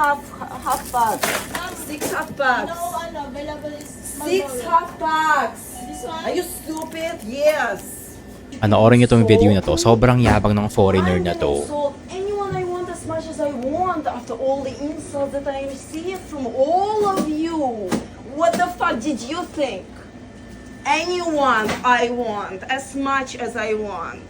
half half packs. Six half packs. No, ano, available is Six half one? Are you stupid? Yes. Panoorin nyo tong video na to. Sobrang yabang ng foreigner na to. So anyone I want as much as I want after all the insults that I received from all of you. What the fuck did you think? Anyone I want as much as I want.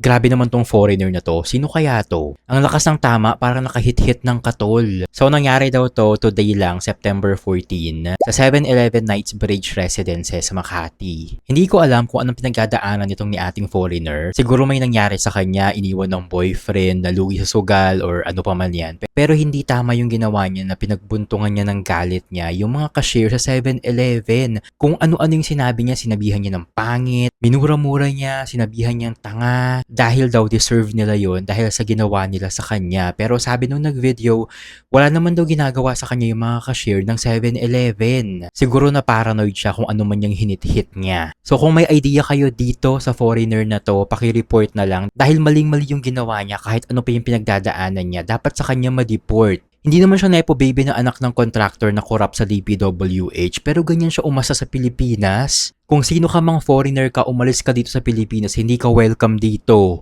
Grabe naman tong foreigner na to. Sino kaya to? Ang lakas ng tama parang nakahit-hit ng katol. So nangyari daw to today lang, September 14, sa 7-Eleven Knightsbridge Residences sa Makati. Hindi ko alam kung anong pinagdadaanan nitong ni ating foreigner. Siguro may nangyari sa kanya, iniwan ng boyfriend, nalugi sa sugal, or ano pa man yan. Pero hindi tama yung ginawa niya na pinagbuntungan niya ng galit niya yung mga cashier sa 7-Eleven. Kung ano-ano yung sinabi niya, sinabihan niya ng pangit, minura-mura niya, sinabihan niyang tanga, dahil daw deserve nila yon dahil sa ginawa nila sa kanya. Pero sabi nung nag-video, wala naman daw ginagawa sa kanya yung mga cashier ng 7-Eleven. Siguro na paranoid siya kung ano man yung hinit-hit niya. So kung may idea kayo dito sa foreigner na to, pakireport na lang dahil maling-mali yung ginawa niya kahit ano pa yung pinagdadaanan niya, dapat sa kanya ma-deport. Hindi naman siya nepo baby na anak ng contractor na korap sa DPWH pero ganyan siya umasa sa Pilipinas. Kung sino ka mang foreigner ka, umalis ka dito sa Pilipinas, hindi ka welcome dito.